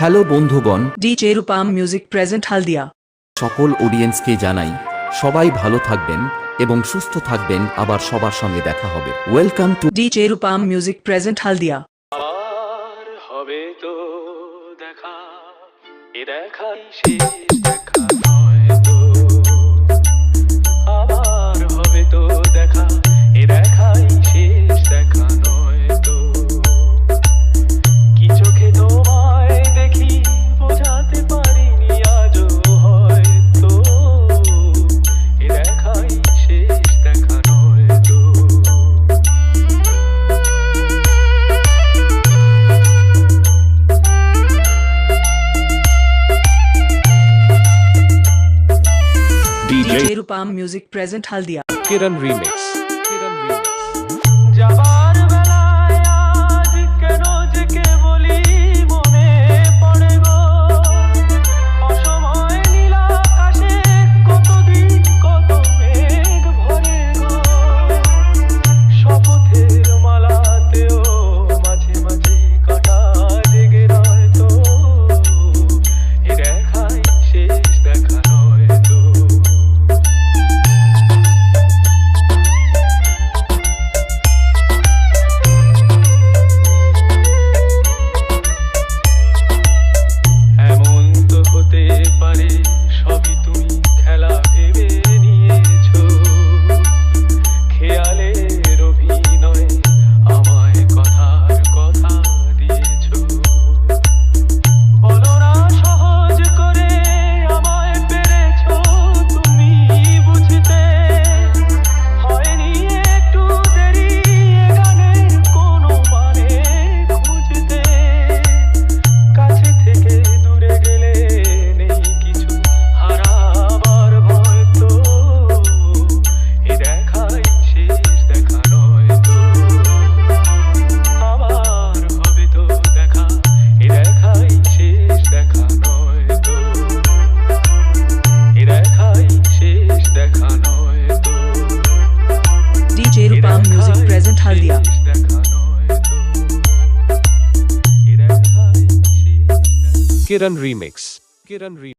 Hello বন্ধুগণ। DJ Rupam music present Haldia সকল অডিয়েন্সকে জানাই সবাই ভালো থাকবেন এবং সুস্থ থাকবেন। আবার সবার সঙ্গে দেখা হবে। Welcome to DJ Rupam music present Haldia হবে তো দেখা এ দেখাই Rupam music present Haldia Kiran remix একদম ঠাল দিয়া কিরণ রিমিক্স কিরণ